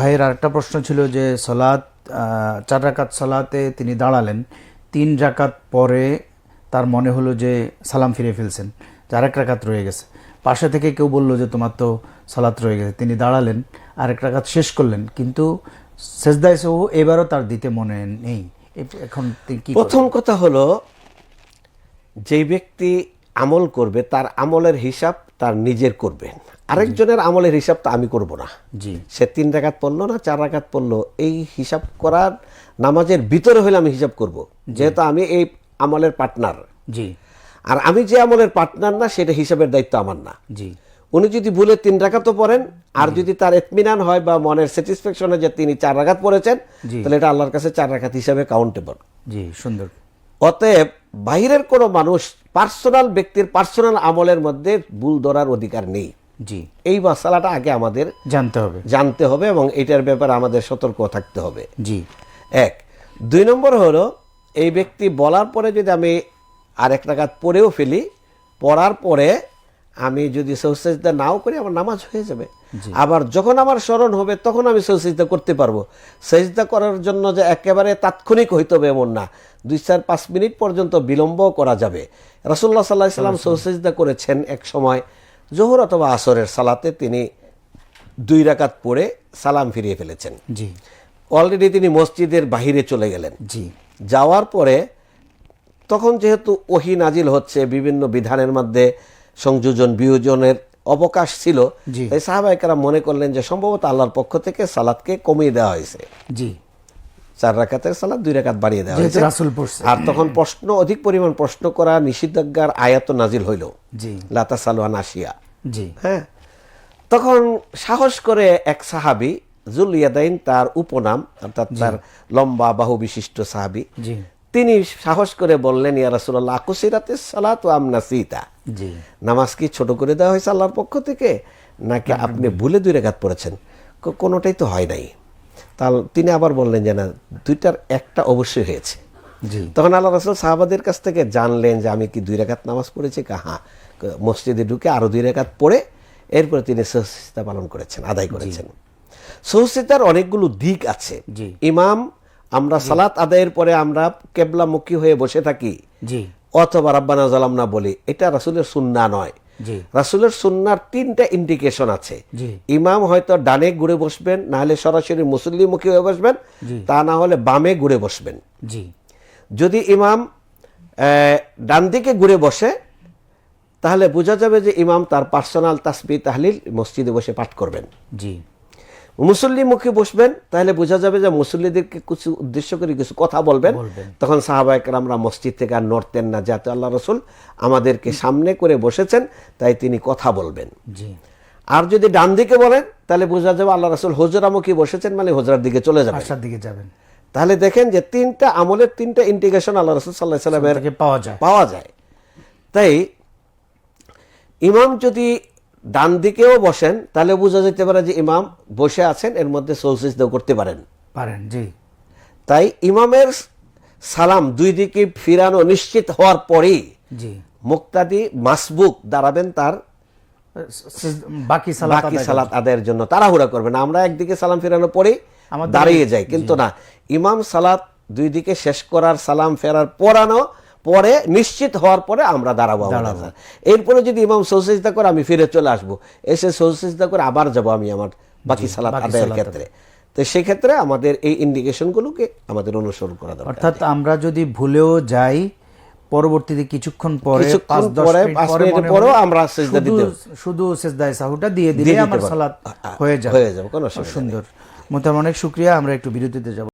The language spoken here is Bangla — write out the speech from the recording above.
ভাইয়ের আরেকটা প্রশ্ন ছিল যে সলাৎ চার রাকাত সালাতে তিনি দাঁড়ালেন, তিন রাকাত পরে তার মনে হলো যে সালাম ফিরে ফেলছেন যার এক রাকাত রয়ে গেছে। পাশে থেকে কেউ বলল যে তোমার তো সালাত রয়ে গেছে। তিনি দাঁড়ালেন, আরেক রাকাত শেষ করলেন, কিন্তু সেজদায় সহ এবারও তার দিতে মনে নেই। এখন প্রথম কথা হলো, যেই ব্যক্তি আমল করবে তার আমলের হিসাব তার নিজের করবেন আরেকজনের আমলের হিসাব তো আমি করব না। জি। সে তিন রাকাত পড়ল না চার রাকাত পড়ল। এই হিসাব করার নামাজের ভিতরে হলে আমি হিসাব করব। যেহেতু আমি এই আমলের পার্টনার। জি। আর আমি যে আমলের পার্টনার না সেটা হিসাবের দায়িত্ব আমার না। জি। উনি যদি ভুলে তিন রাকাতও পড়েন আর যদি তার এতমিনান হয় বা মনের স্যাটিসফ্যাকশন যে তিনি চার রাকাত পড়েছেন তাহলে এটা আল্লাহর কাছে চার রাকাত হিসাবে কাউন্টেবল জি সুন্দর। অতএব বাইরের কোনো মানুষ পার্সোনাল ব্যক্তির পার্সোনাল আমলের মধ্যে ভুল ধরার অধিকার নেই। জি। এই মশালাটা আগে আমাদের জানতে হবে। জানতে হবে এবং এটার ব্যাপারে আমাদের সতর্ক থাকতে হবে। জি। এক দুই নম্বর হলো এই ব্যক্তি বলার পরে যদি আমি আর এক রাকাত পড়েও ফেলি পড়ার পরে আমি যদি সৌসেজদা নাও করি আমার নামাজ হয়ে যাবে। আবার যখন আমার স্মরণ হবে তখন আমি সৌসেজদা করতে পারব। সেজদা করার জন্য যে একেবারে তাৎক্ষণিক হইতে হবে এমন না। দুই চার পাঁচ মিনিট পর্যন্ত বিলম্ব করা যাবে। রসুল্লাহ সাল্লাহ সাল্লাম সৌসেজদা করেছেন এক সময় জোহর অথবা আসরের সালাতে তিনি দুই রাকাত পড়ে সালাম ফিরিয়ে ফেলেছেন। জি। অলরেডি তিনি মসজিদের বাহিরে চলে গেলেন। জি। যাওয়ার পরে তখন যেহেতু ওহি নাজিল হচ্ছে বিভিন্ন বিধানের মধ্যে সংযোজন বিয়োজনের অবকাশ ছিল। তাই সাহাবাহিকেরা মনে করলেন যে সম্ভবত আল্লাহর পক্ষ থেকে সালাদকে কমিয়ে দেওয়া হয়েছে। জি। চার রাকাতের সালাদ দুই রাকাত বাড়িয়ে দেওয়া হয়েছে। রাসূল আর তখন প্রশ্ন অধিক পরিমাণ প্রশ্ন করা নিষেধাজ্ঞার আয়াত নাজিল হইল। জি। লাতা সালোয়ান আসিয়া জি। হ্যাঁ। তখন সাহস করে এক সাহাবি জুল ইয়াদাইন তার উপনাম অর্থাৎ তার লম্বা বাহু বিশিষ্ট সাহাবি তিনি সাহস করে বললেন ইয়া রাসূলুল্লাহ আকুসিরাতে সালাত ও আমনা সিতা নামাজ কি ছোট করে দেওয়া হয়েছে আল্লাহর পক্ষ থেকে? নাকি আপনি ভুলে দুই রেখাত পড়েছেন? কোনোটাই তো হয় নাই। তাহলে তিনি আবার বললেন যে না দুইটার একটা অবশ্যই হয়েছে। তখন আল্লাহ রসুল সাহাবাদের কাছ থেকে জানলেন যে আমি কি দুই রেখাত নামাজ পড়েছি? কা হ্যাঁ। মসজিদে ঢুকে আরও দুই রেখাত পড়ে এরপরে তিনি সহসিতা পালন করেছেন আদায় করেছেন। সহসিতার অনেকগুলো দিক আছে। ইমাম আমরা সালাত আদায়ের পরে আমরা কেবলামুখী হয়ে বসে থাকি। জি। অথবা রাব্বানা জালাম না বলি এটা রাসুলের সুন্না নয়। রাসুলের সুন্নার তিনটা ইন্ডিকেশন আছে। ইমাম হয়তো ডানে ঘুরে বসবেন না হলে সরাসরি মুসল্লিমুখী হয়ে বসবেন তা না হলে বামে ঘুরে বসবেন। যদি ইমাম ডান দিকে ঘুরে বসে তাহলে বোঝা যাবে যে ইমাম তার পার্সোনাল তাসবি তাহলিল মসজিদে বসে পাঠ করবেন। জি। মুসল্লি মুখে বসবেন তাহলে বোঝা যাবে যে মুসল্লিদেরকে কিছু উদ্দেশ্য করে কিছু কথা বলবেন। তখন সাহাবাহিক আমরা মসজিদ থেকে আর নড়তেন না যাতে আল্লাহ রসুল আমাদেরকে সামনে করে বসেছেন তাই তিনি কথা বলবেন। জি। আর যদি ডান দিকে বলেন তাহলে বোঝা যাবে আল্লাহ রসুল হজরামুখী বসেছেন মানে হজরার দিকে চলে যাবেন। দিকে যাবেন। তাহলে দেখেন যে তিনটা আমলের তিনটা ইন্টিগ্রেশন আল্লাহ রসুল সাল্লাহ সাল্লামের পাওয়া যায়। পাওয়া যায়। তাই ইমাম যদি ডান দিকেও বসেন তাহলে বোঝা যেতে পারে যে ইমাম বসে আছেন এর মধ্যে সৌসিজদাও করতে পারেন। পারেন জি। তাই ইমামের সালাম দুই দিকে ফিরানো নিশ্চিত হওয়ার পরেই জি। মুক্তাদি মাসবুক দাঁড়াবেন তার বাকি সালাত বাকি সালাত আদায়ের জন্য তাড়াহুড়া করবেন। আমরা একদিকে সালাম ফেরানোর পরেই দাঁড়িয়ে যাই। কিন্তু না ইমাম সালাত দুই দিকে শেষ করার সালাম ফেরার পরানো পরে নিশ্চিত হওয়ার পরে আমরা দাঁড়াবো এরপরে যদি ইমাম সৌসিজদা করে আমি ফিরে চলে আসব। এসে সৌসিজদা করে আবার যাব আমি আমার বাকি সালাত আদায়ের ক্ষেত্রে। তো সেক্ষেত্রে আমাদের এই ইন্ডিকেশনগুলোকে আমাদের অনুসরণ করা দরকার। অর্থাৎ আমরা যদি ভুলেও যাই পরবর্তীতে কিছুক্ষণ পরে পরেও আমরা সিজদা শুধু দিতে- শুধু সেজদায় সাহুটা দিয়ে দিলে আমার। সালাত হয়ে যাবে। হয়ে যাবে, কোনো সুন্দর মোতাম অনেক শুক্রিয়া আমরা একটু বিরতিতে যাব।